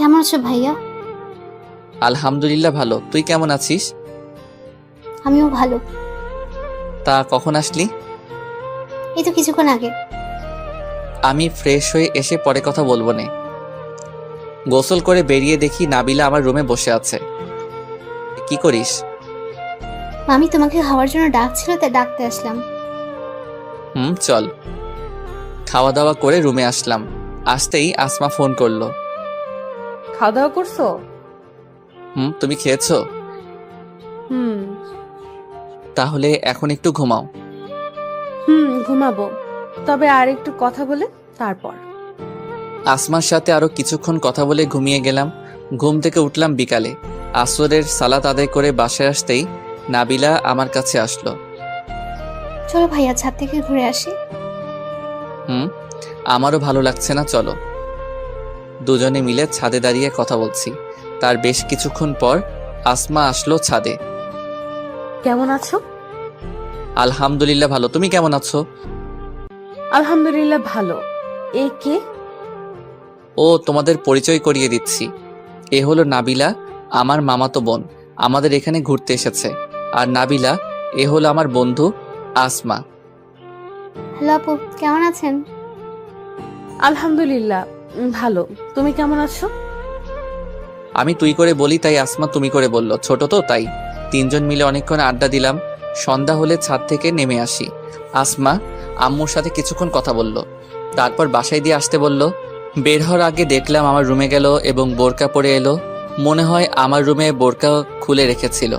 কেমন আছো ভাইয়া? আলহামদুলিল্লাহ ভালো। তুই কেমন আছিস? আমিও ভালো। তা কখন আসলি? এই তো কিছুক্ষণ আগে। আমি ফ্রেশ হয়ে এসে পরে কথা বলব নে। গোসল করে বেরিয়ে দেখি নাবিলা আমার রুমে বসে আছে। কি করিস? মামি তোমাকে খাওয়ার জন্য ডাকছিল তাই ডাকতে আসলাম। হুম চল। খাওয়া দাওয়া করে রুমে আসলাম। আসতেই আসমা ফোন করল। খাওয়া দাওয়া করছ? হুম তুমি খেয়েছো? হুম। তাহলে এখন একটু ঘুমাও। হুম ঘুমাবো। তবে আর একটু কথা বলে তারপর। আসমার সাথে আরও কিছুক্ষণ কথা বলে ঘুমিয়ে গেলাম। ঘুম থেকে উঠলাম বিকালে। আসরের সালাত আদায় করে বাসায় আসতেই নাবিলা আমার কাছে আসলো। চলো ভাইয়া ছাদ থেকে ঘুরে আসি। হুম আমারও ভালো লাগছে না চলো। দুজনে মিলে ছাদে দাঁড়িয়ে কথা বলছি। তার বেশ কিছুক্ষণ পর আসমা আসলো ছাদে। কেমন আছো? আলহামদুলিল্লাহ ভালো। তুমি কেমন আছো? আলহামদুলিল্লাহ ভালো। এ কে? ও তোমাদের পরিচয় করিয়ে দিচ্ছি। এ হলো নাবিলা আমার মামাতো বোন। আমাদের এখানে ঘুরতে এসেছে। আর নাবিলা এ হলো আমার বন্ধু আসমা। হ্যালো আপু কেমন আছেন? আলহামদুলিল্লাহ। ভালো। তুমি কেমন আছো? আমি তুই করে বলি, তাই আসমা তুমি করে বলল। ছোট তো, তাই। তিনজন মিলে অনেকক্ষণ আড্ডা দিলাম। সন্ধ্যা হলে ছাদ থেকে নেমে আসি। আসমা আম্মুর সাথে কিছুক্ষণ কথা বলল। তারপর বাসায় দিয়ে আসতে বলল, বের হওয়ার আগে দেখলাম আমার রুমে গেল এবং বোরকা পরে এলো। মনে হয় আমার রুমে বোরকা খুলে রেখেছিল।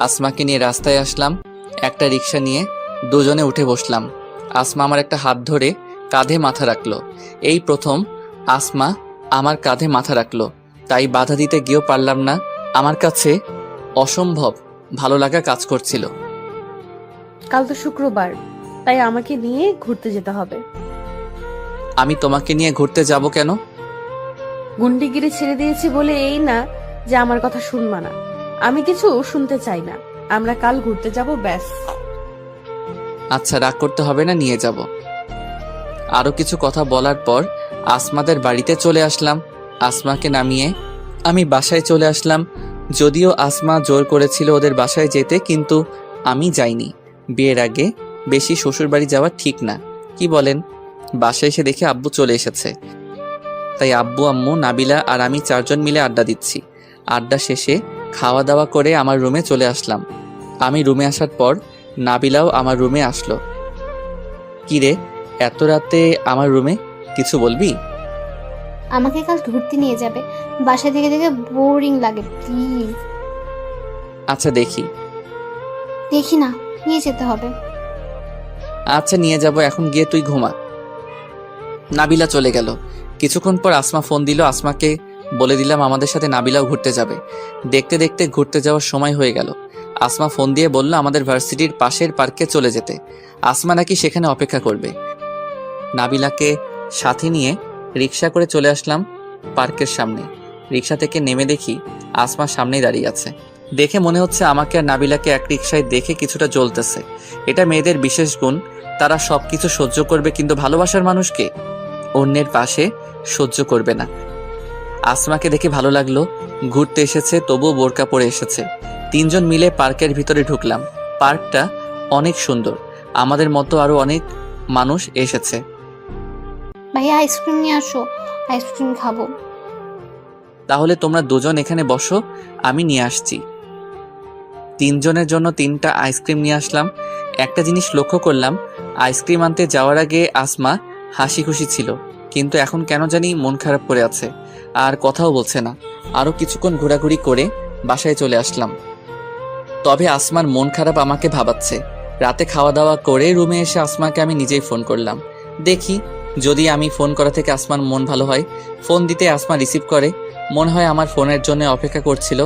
আসমাকে নিয়ে রাস্তায় আসলাম, একটা রিক্সা নিয়ে। দুজনে উঠে বসলাম। আসমা আমার একটা হাত ধরে কাঁধে মাথা রাখল। এই প্রথম আসমা আমার কাঁধে মাথা রাখল। তাই বাধা দিতে গিয়েও পারলাম না। আমার কাছে অসম্ভব ভালো লাগা কাজ করছিল। কাল তো শুক্রবার তাই আমাকে নিয়ে ঘুরতে যেতে হবে। আমি তোমাকে নিয়ে ঘুরতে যাব কেন? গুন্ডিগিরি ছেড়ে দিয়েছি বলে এই না যে আমার কথা শুনবা না। আমি কিছু শুনতে চাই না। আমরা কাল ঘুরতে যাব ব্যাস। আচ্ছা রাগ করতে হবে না নিয়ে যাব। আরও কিছু কথা বলার পর আসমাদের বাড়িতে চলে আসলাম। আসমাকে নামিয়ে আমি বাসায় চলে আসলাম। যদিও আসমা জোর করেছিল ওদের বাসায় যেতে, কিন্তু আমি যাইনি। বিয়ের আগে বেশি শ্বশুর বাড়ি যাওয়া ঠিক না। কি বলেন? বাসায় এসে দেখে আব্বু চলে এসেছে। তাই আব্বু, আম্মু, নাবিলা আর আমি চারজন মিলে আড্ডা দিচ্ছি। আড্ডা শেষে খাওয়া দাওয়া করে আমার রুমে চলে আসলাম। আমি রুমে আসার পর নাবিলাও আমার রুমে আসলো। কি রে? এত রাতে আমার রুমে কিছু বলবি? আমাকে কাল ঘুরতে নিয়ে যাবে। বাসা থেকে থেকে বোরিং লাগে প্লিজ। আচ্ছা দেখি। দেখি না নিয়ে যেতে হবে। আচ্ছা নিয়ে যাব এখন গিয়ে তুই ঘুমা। নাবিলা চলে গেল। কিছুক্ষণ পর আসমা ফোন দিল আসমাকে বলে দিলাম আমাদের সাথে নাবিলাও ঘুরতে যাবে। দেখতে দেখতে ঘুরতে যাওয়ার সময় হয়ে গেল। আসমা ফোন দিয়ে বলল আমাদের ভার্সিটির পাশের পার্কে চলে যেতে। আসমা নাকি সেখানে অপেক্ষা করবে। নাবিলাকে সাথে নিয়ে রিক্সা করে চলে আসলাম পার্কের সামনে। রিক্সা থেকে নেমে দেখি আসমা সামনেই দাঁড়িয়ে আছে। দেখে মনে হচ্ছে আমাকে আর নাবিলাকে এক রিক্সায় দেখে কিছুটা জ্বলতেছে। এটা মেয়েদের বিশেষ গুণ, তারা সবকিছু সহ্য করবে কিন্তু ভালোবাসার মানুষকে অন্যের পাশে সহ্য করবে না। আসমাকে দেখে ভালো লাগল, ঘুরতে এসেছে, তবুও বোরকা পরে এসেছে। তিনজন মিলে পার্কের ভিতরে ঢুকলাম। পার্কটা অনেক সুন্দর, আমাদের মতো আরও অনেক মানুষ এসেছে। ভাইয়া, আইসক্রিম নিয়ে আসো। আইসক্রিম খাব। তাহলে তোমরা দুজন এখানে বসো, আমি নিয়ে আসছি। তিনজনের জন্য তিনটা আইসক্রিম নিয়ে আসলাম। একটা জিনিস লক্ষ্য করলাম, আইসক্রিম আনতে যাওয়ার আগে আসমা হাসি খুশি ছিল, কিন্তু এখন কেন জানি মন খারাপ করে আছে, আর কথাও বলছে না। আরও কিছুক্ষণ ঘোরাঘুরি করে বাসায় চলে আসলাম। তবে আসমার মন খারাপ আমাকে ভাবাচ্ছে। রাতে খাওয়া দাওয়া করে রুমে এসে আসমাকে আমি নিজেই ফোন করলাম। দেখি যদি আমি ফোন করা থেকে আসমার মন ভালো হয়, ফোন দিতে আসমা রিসিভ করে, মনে হয় আমার ফোনের জন্য অপেক্ষা করছিল।